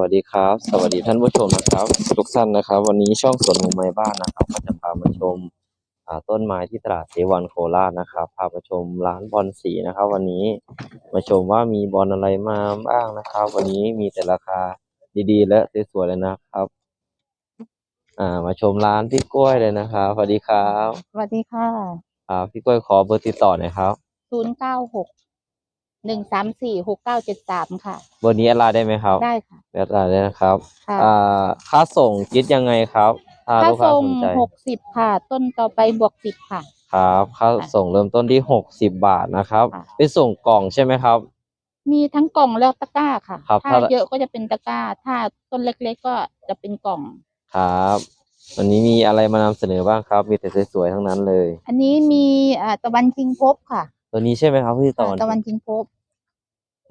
วัสดีครับ สวัสดีท่านผู้ชมนะครับทุกท่านนะครับ วันนี้ช่องสวนมุมไม้บ้านนะครับก็จะพามาชมอ่าต้นไม้ที่ตลาดเซวันโคราชนะครับพามาชมร้านบอลสีนะครับ วันนี้มาชมว่ามีบอลอะไรมาบ้างนะครับ วันนี้มีแต่ราคาดีๆ และสวยๆเลยนะครับอ่ามาชมร้านพี่กล้วยเลยนะครับสวัสดีครับสวัสดีค่ะอ่าพี่กล้วยขอเบอร์ติดต่อหน่อยครับศูนย์เก้าหก หนึ่งสามสี่หกเก้าเจ็ดสามค่ะ เบอร์นี้แอดไลน์ได้ไหมครับได้ค่ะแอดไลน์ได้นะครับค่ะอ่าค่าส่งคิดยังไงครับถ้าค่าลูกค้าส่งสนใจหกสิบค่ะ ต้นต่อไปบวกสิบค่ะ ครับค่าส่งเริ่มต้นที่หกสิบบาทนะครับค่ะ ไปส่งกล่องใช่ไหมครับ มีทั้งกล่องแล้วตะกร้าค่ะ ครับถ้า ถ้าเยอะก็จะเป็นตะกร้า ถ้าต้นเล็กๆก็จะเป็นกล่อง ครับ วันนี้มีอะไรมานำเสนอบ้างครับ มีแต่สวยๆทั้งนั้นเลย อันนี้มีอ่าตะวันคิงพบค่ะตัวนี้ใช่ไหมครับพี่ตอนค่ะตะวันคิงพบโ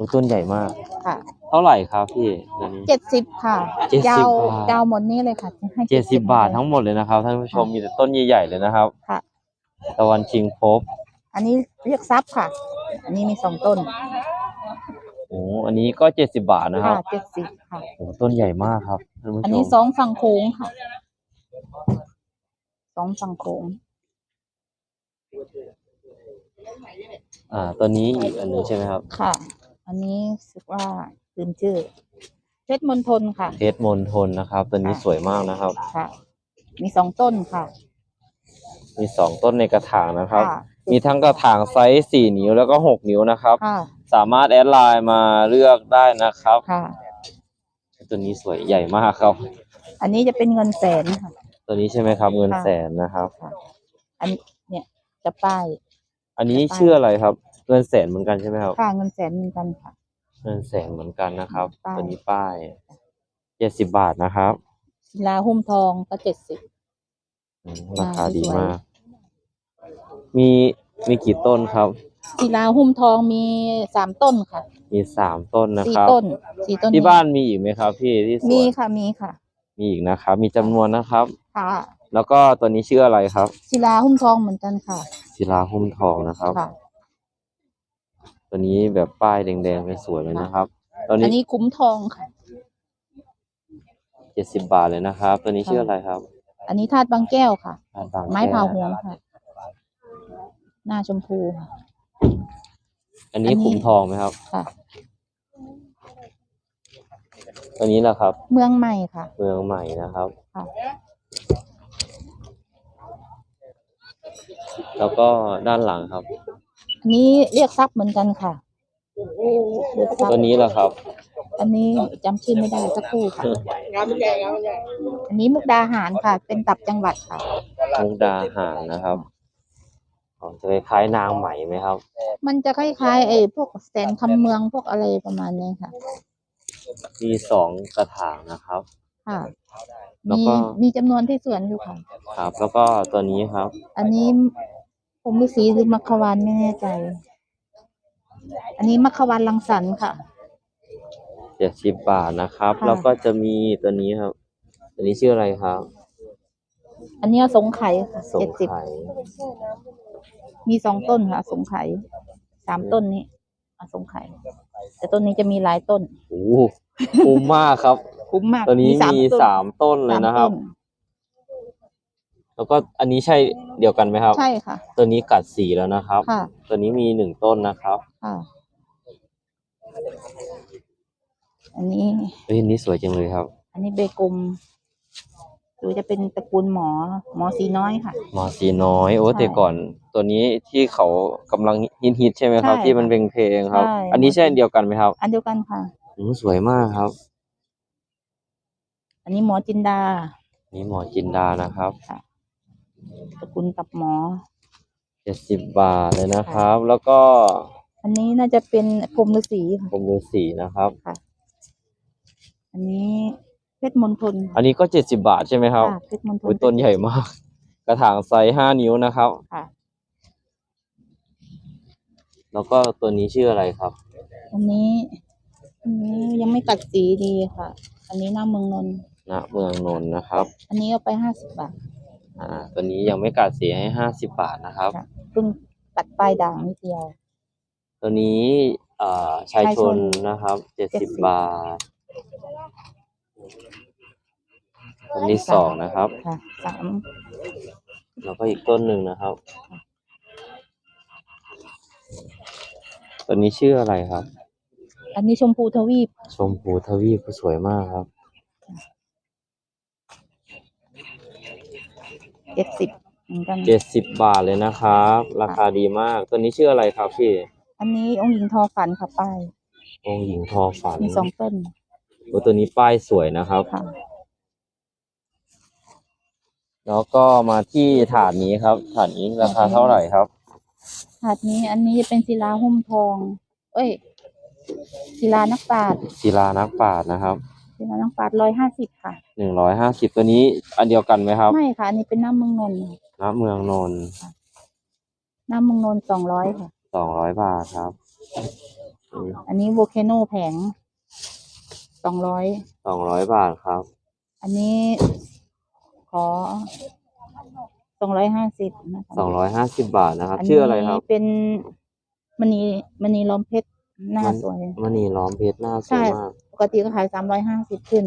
อ้ต้นใหญ่มาก ค่ะเท่าไหร่ครับพี่ตัวนี้ เจ็ดสิบค่ะ70ยาวบาท ยาวหมดนี้เลยค่ะให้เจ็ดสิบบาทเลยทั้งหมดเลยนะครับท่านผู้ชมมีแต่ต้นใหญ่ๆเลยนะครับค่ะ ตะวันชิงพบอันนี้เรียกซับค่ะ อันนี้มีสองต้นโอ้อันนี้ก็เจ็ดสิบบาทนะคค่ะรับเจ็ดสิบค่ะ โอ้ต้นใหญ่มากครับท่านผู้อันชนี้มสองฝั่งโค้งค่ะสองฝั่งโค้งอ่าตัวนี้อีกอันหนึงใช่ไหมครับ ค่ะ อันนี้รู้สึกว่าลืมชื่อเพชรมณฑลค่ะ เพชรมณฑลนะครับ ตัวนี้ค่ะ สวยมากนะครับ ค่ะ มีสองต้นค่ะมีสองต้นในกระถางนะครับ ค่ะมีทั้งกระถางไซส์สี่นิ้วแล้วก็หกนิ้วนะครับ ค่ะสามารถแอดไลน์มาเลือกได้นะครับ ค่ะ ตัวนี้สวยใหญ่มากครับ อันนี้จะเป็นเงินแสนค่ะ ตัวนี้ใช่ไหมครับ เงินค่ะ แสนนะครับค่ะอันเนี่ยจะป้าย อันนี้จะไปชื่ออะไรครับ เงินแสนเหมือนกันใช่ไหมครับค่าเงินแสนเหมือนกันค่ะ เงินแสนเหมือนกันนะครับป้าย ตัวนี้ป้ายเจ็ดสิบบาทนะครับศิลาหุ้มทองก็เจ็ดสิบ อืมราคาสวยดีมาก มีมีกี่ต้นครับ ศิลาหุ้มทองมีสามต้นค่ะมีสามต้นนะสี่ครับ ต้นสี่ต้นที่บ้านมีอีกไหมครับ พี่ที่สมีวนค่ะมีค่ะ มีอีกนะครับ มีจำนวนนะครับ ค่ะ แล้วก็ตัวนี้ชื่ออะไรครับศิลาหุ้มทองเหมือนกันค่ะศิลาหุ้มทองนะครับ ค่ะ ตัวนี้แบบป้ายแดงๆสวยๆเลยนะครับตัวอันนี้นี้คุ้มทองค่ะ เจ็ดสิบบาทเลยนะครับ ตัวนี้ชื่ออะไรครับอันนี้ธาตุบางแก้วค่ะร้านบางไม้แก้เผาหวงค่ะ หน้าชมพูค่ะ อันนี้อันนี้ ขุมทองไหมครับ ค่ะ ตัวนี้แหละครับ เมืองใหม่ค่ะ เมืองใหม่นะครับ ค่ะ แล้วก็ด้านหลังครับ อันนี้เรียกทรัพย์เหมือนกันค่ะเรียกทรัพตัวย์นี้แหละครับ อันนี้จำชื่อไม่ได้สักครู่ค่ะ อันนี้มุกดาหารค่ะ เป็นตับจังหวัดค่ะ มุกดาหารนะครับอ๋อจะคล้ายๆนางไหมไหมครับ มันจะคล้ายๆไอ้พวกแสนคำเมืองพวกอะไรประมาณนี้ค่ะ มีสองกระถางนะครับ ค่ะ แล้วมีก็ มีจำนวนที่สวนอยู่ค่ะ ครับ แล้วก็ตัวนี้ครับ อันนี้ ผมฤาษีหรือมัคควานไม่แน่ใจ อันนี้มัคควานลังสรรค์ค่ะเจ็ดสิบบาทนะครับ ค่ะ แล้วก็จะมีตัวนี้ครับ ตัวนี้ชื่ออะไรครับอันนี้สงไข่ค่ะสงเจ็ดสิบไข่มีสองต้นค่ะ สงไข่สามต้นนี้อสงไข่แต่ต้นนี้จะมีหลายต้นโอ้โหคุ้มมากครับ คุ้มมากตัวนี้มีต้สามต้นเลยสามนะครับต้น แล้วก็อันนี้ใช่เดียวกันไหมครับ ใช่ค่ะ ตัวนี้กัดสีแล้วนะครับ ค่ะ ตัวนี้มีหนึ่งต้นนะครับค่ะ อันนี้ เฮ้ยอันนี้สวยจังเลยครับอันนี้เบกลมหรือจะเป็นตระกูลหมอ หมอสีน้อยค่ะ หมอสีน้อยโอ้ใช่แต่ก่อน ตัวนี้ที่เขากำลังฮิตๆใช่ไหมครับ ใช่ที่มันเป็นเพลงครับ ใช่ อันนี้ใช่อันเดียวกันไหมครับอันเดียวกันค่ะ อืมสวยมากครับ อันนี้หมอจินดา นี่หมอจินดานะครับ ตระกูลตับหมอ เจ็ดสิบบาทเลยนะครับ แล้วก็อันนี้น่าจะเป็นพรหมฤาษีค่ะผมดูสีนะครับ อันนี้เพชรมณฑลอันนี้ก็เจ็ดสิบาทใช่ไหมครับค่ะเพชรมณฑลอุ้ยต้นใหญ่มาก กระถางไซส์ห้านิ้วนะครับ ค่ะ แล้วก็ตัวนี้ชื่ออะไรครับ อันนี้ อันนี้ยังไม่กัดสีดีค่ะ อันนี้หน้าเมืองนนท์ณเมืองนนท์นะครับ อันนี้เอาไปห้าสิบบาท อ่าตัวนี้ยังไม่กัดสีให้ห้าสิบบาทนะครับ ค่ะเพิ่งตัดปลายด่างนิดเดียว ตัวนี้อ่าชายชายชชนนนะครับเจ็ดสิบ70 บาทต้นที่สองนะครับ ค่ะสามแล้วก็อีกต้นหนึ่งนะครับต้นนี้ชื่ออะไรครับ อันนี้ชมพูทวีป ชมพูทวีปสวยมากครับ เจ็ดสิบเหมือนกัน เจ็ดสิบบาทเลยนะครับ ราคาดีมากต้นนี้ชื่ออะไรครับพี่ อันนี้องค์หญิงทอฝันค่ะป้ายองค์หญิงทอฝันมีสองต้นโอ้ตัวนี้ป้ายสวยนะครับ ค่ะแล้วก็มาที่ถาดนี้ครับ ถาดนี้ราคาเท่าไหร่ครับ ถาดนี้อันนี้จะเป็นศิลาหุ้มทอง เอ้ยศิลานักปราชญ์ศิลานักปราชญ์นะครับ ศิลานักปราชญ์ร้อยห้าสิบค่ะ หนึ่งร้อยห้าสิบตัวนี้ อันเดียวกันไหมครับ ไม่ค่ะ อันนี้เป็นน้ำเมืองนนท์น้ำเมืองนนท์น้ำเมืองนนท์สองร้อยค่ะ สองร้อยบาทครับอันนี้โวลเคโนแผงสองร้อยสองร้อยบาทครับ อันนี้ขอสองร้อยห้าสิบนะคะสองร้อยห้าสิบบาทนะครับ ชื่ออะไรครับนนี้เป็นมณีมณีล้อมเพชรหน้ามันสวยมณีล้อมเพชรหน้าสใช่วยมาก ปกติก็ขายสามร้อยห้าสิบขึ้น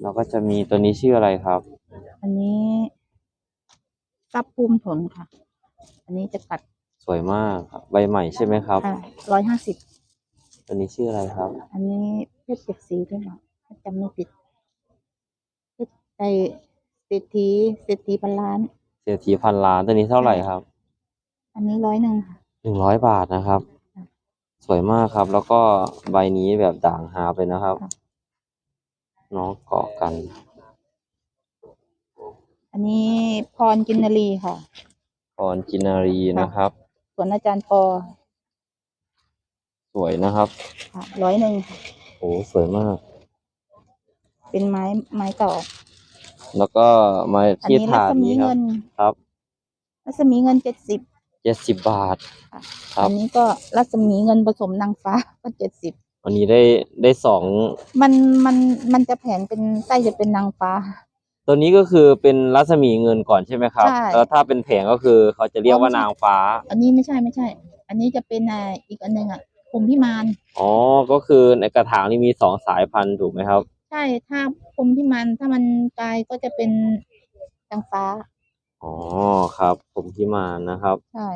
แล้วก็จะมีตัวนี้ชื่ออะไรครับ อันนี้ซับภูมิผลค่ะ อันนี้จะกัดสวยมากครับใบใหม่ใช่ไหมครับ ร้อยห้าสิบ ตัวนี้ชื่ออะไรครับ อันนี้เพชรเจ็ดสีด้วยนะถ้าจำไม่ผิดเพชรไอเศรษฐีเศรษฐีพันล้าน เศรษฐีพันล้านตัวนี้เท่าไหร่ครับ อันนี้ร้อยหนึ่งค่ะหนึ่งร้อยบาทนะครับค่ะ สวยมากครับ แล้วก็ใบนี้แบบด่างหาบเลยนะครับค่ะน้องเกาะกัน อันนี้พรกินนารีค่ะ พรจินารีนะครับ ส่วนอาจารย์ปอ สวยนะครับค่ะร้อยหนึ่งโอ้สวยมาก เป็นไม้ไม้เก่าแล้วก็มาอันที่นี้รัถาดศมีนี้ครัเงิบนครับรัศมีเงินเจ็ดสิบ เจ็ดสิบบาทค่ะครับ อันนี้ก็รัศมีเงินผสมนางฟ้าก็เจ็ดสิบวันนี้ได้ได้สองมันมันมันจะแผงเป็นไส้จะเป็นนางฟ้า ตัวนี้ก็คือเป็นรัศมีเงินก่อนใช่ไหมครับใช่ แล้วถ้าเป็นแผงก็คือเขาจะเรียกว่านางฟ้าอันนี้ไม่ใช่ไม่ใช่ อันนี้จะเป็นอ่าอีกอันหนึ่งอะภูมิพิมานอ๋อก็คือในกระถางนี่มีสองสายพันธุ์ถูกไหมครับ ใช่ถ้าภูมิพิมานถ้ามันกลายก็จะเป็นนางฟ้า อ๋อครับ ผมที่มานะครับใช่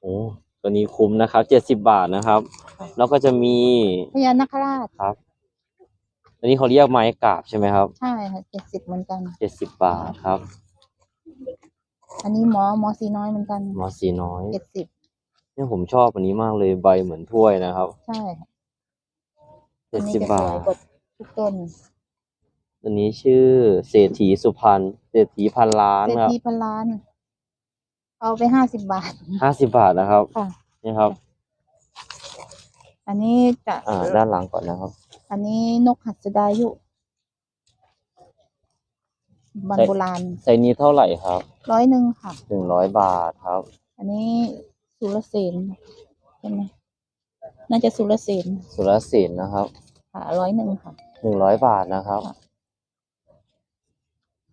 โอ้ตัวนี้คุ้มนะครับเจ็ดสิบบาทนะครับค่ะแล้วก็จะมีพญานาคราชครับตัวนี้เขาเรียกไม้กาบใช่ไหมครับใช่ค่ะเจ็ดสิบเหมือนกันเจ็ดสิบบาทครับ อันนี้หมอหมอสีน้อยเหมือนกันมอสีน้อยเจ็ดสิบเนี่ยผมชอบอันนี้มากเลยใบเหมือนถ้วยนะครับ ใช่ค่ะเจ็อัดนนี้สิบจะสบาวยทกว่าทุกต้น ตัวนี้ชื่อเศรษฐีสุพรรณเศรษฐีพันล้านเศรษครับฐีพันล้าน เอาไปห้าสิบบาท ห้าสิบบาทนะครับ ค่ะ นี่ครับ อันนี้จะอ่า ด้านหลังก่อนนะครับ อันนี้นกหัสดายุบันใช่ โบราณไซส์นี้เท่าไหร่ครับร้อยหนึ่งค่ะ หนึ่งร้อยบาทครับ อันนี้สุรเสนใช่ไหมน่าจะสุรเสนสุรศิลป์นะครับค่ะร้อยหนึ่งค่ะ หนึ่งร้อยบาทนะครับ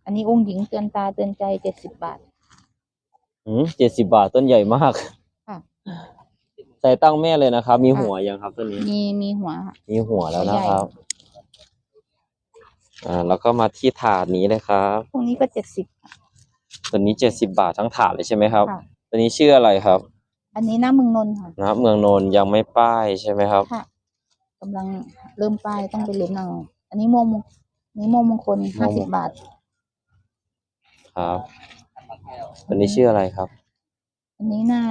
อันนี้องค์หญิงเตือนตาเตือนใจเจ็ดสิบบาท อืมเจ็ดสิบาทต้นใหญ่มากค่ะ ใส่ตั้งแม่เลยนะครับ มีค่ะหัวยังครับต้นนี้ มีมีหัวค่ะ มีหัวแล้วนะใหญ่ครับ อ่า แล้วก็มาที่ถาดนี้เลยครับพวกนี้ก็เจ็ดสิบ ตัวนี้เจ็ดสิบาททั้งถาดเลยใช่ไหมครับ ค่ะ ตัวนี้ชื่ออะไรครับ อันนี้หน้าเมืองนนท์ค่ะ นะครับ เมืองนนท์ยังไม่ป้ายใช่ไหมครับ ค่ะกำลังเริ่มป้ายต้องไปลุ้นเอาอันนี้โมงมงอันนี้โมงมงคลห้าสิบบาท ครับตัวนี้ชื่ออะไรครับ อันนี้น่า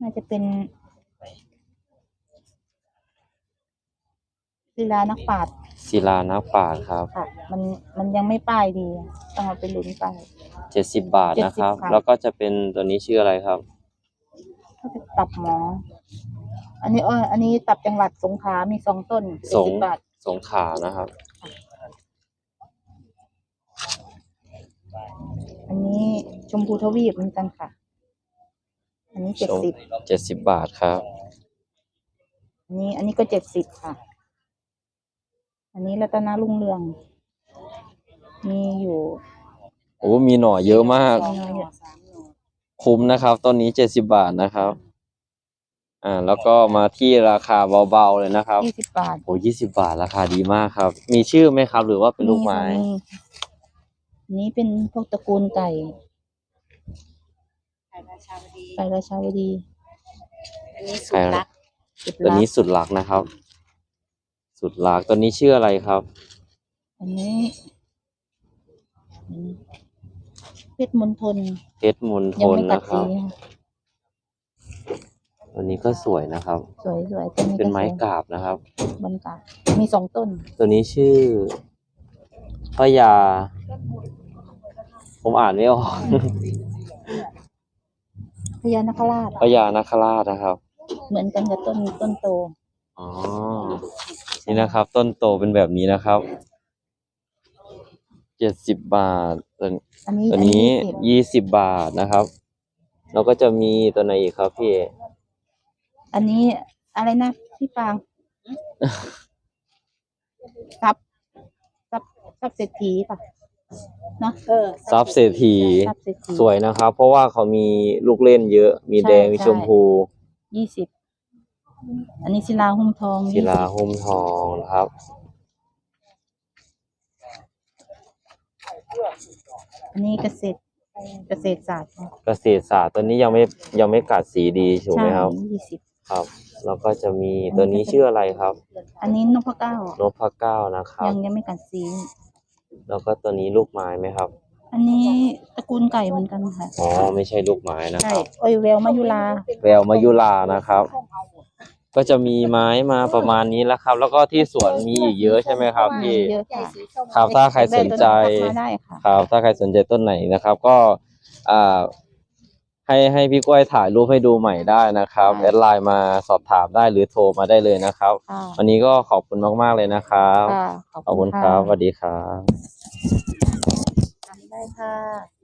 น่าจะเป็นศิลานักปราชญ์ศิลานักปราชญ์ครับ ค่ะ มันมันยังไม่ป้ายดี ต้องเอาไปลุ้นป้าย เจ็ดสิบบาทนะครับ70ค่ะแล้วก็จะเป็นตัวนี้ชื่ออะไรครับ ก็จะตับหมอ อันนี้เอออันนี้ตับจังหวัดสงขลามีสองต้นสเจ็ดงสิบบาท สงขลานะครับ อันนี้ชมพูทวีปเหมือนกันค่ะ อันนี้เจ็ดสิบเจ็ดสิบบาทครับอันนี้อันนี้ก็เจ็ดสิบค่ะ อันนี้รัตนารุ่งเรือง มีอยู่โอ้มีหน่อเยอะมากมีน้อยอยู่คุ้มนะครับต้นนี้เจ็ดสิบาทนะครับ อ่า แล้วก็มาที่ราคาเบาๆเลยนะครับยี่สิบบาทโอ้ยี่สิบาทราคาดีมากครับ มีชื่อไหมครับ หรือว่าเป็นลูกไม้ค่ะ อันนี้เป็นพวกตระกูลไก่ไก่ราชาวดี ไก่ราชาวดี อันนี้สุดรักสุดตัวลันี้กสุดหลักนะครับ สุดหลักตัวนี้ชื่ออะไรครับ อันนี้อืมเพชรมณฑลเพชรมณฑยังลไม่กัดนะคสีรับ ค่ะตัวนี้ก็สวยนะครับ สวยสวยต้นนี้เป็นก็ไม้สวยกราบนะครับ บรรกามีสองต้นตัวนี้ชื่อพญา ผมอ่านไม่ออกพญานาคราชพญานาคราชนะครับ เหมือนกันกับต้นต้นโตอ๋อนี่นะครับ ต้นโตเป็นแบบนี้นะครับเจ็ดสิบบาทตัวอันนี้ตัวนี้อัยี่สิบบาทนะครับ แล้วก็จะมีตัวไหนอีกครับพี่ อันนี้อะไรนะพี่ปางซับซับซับเศรษฐีป่ะ เนาะเออซับเศรษฐีซับเศรษฐีสวยนะครับ เพราะว่าเขามีลูกเล่นเยอะ มีใช่แดงมีใช่ชมพูยี่สิบอันนี้ศิลาหุ้มทองศิลา20หุ้มทองนะครับ อันนี้เกษตรเกษตรศาสตร์ค่ะเกษตรศาสตร์ตัวนี้ยังไม่ยังไม่กัดสีดีถูกไหมครับ ยี่สิบครับ แล้วก็จะมีตัวนี้ชื่ออะไรครับ อันนี้นพเก้านพเก้านะครับ ยังยังไม่กัดสี แล้วก็ตัวนี้ลูกไม้ไหมครับ อันนี้ตระกูลไก่เหมือนกันค่ะอ๋อไม่ใช่ลูกไม้นะใช่ครับ โอยแววมายุลาแววมายุลานะครับ ก็จะมีไม้มาประมาณนี้แล้วครับ แล้วก็ที่สวนมีอีกเยอะใช่ไหมครับพี่ เยอะใหญ่ค่ะสีส้มครับถ้าใครสนใจ ได้ตัวนี้ทักมาได้ค่ะ ครับ ถ้าใครสนใจต้นไหนนะครับ ก็อ่า ให้ให้พี่กล้วยถ่ายรูปให้ดูใหม่ได้นะครับแอดไลน์มาสอบถามได้หรือโทรมาได้เลยนะครับ ค่ะวันนี้ก็ขอบคุณมากๆเลยนะครับ ค่ะขอบคุณครับสวัสดีครับ ทำได้ค่ะ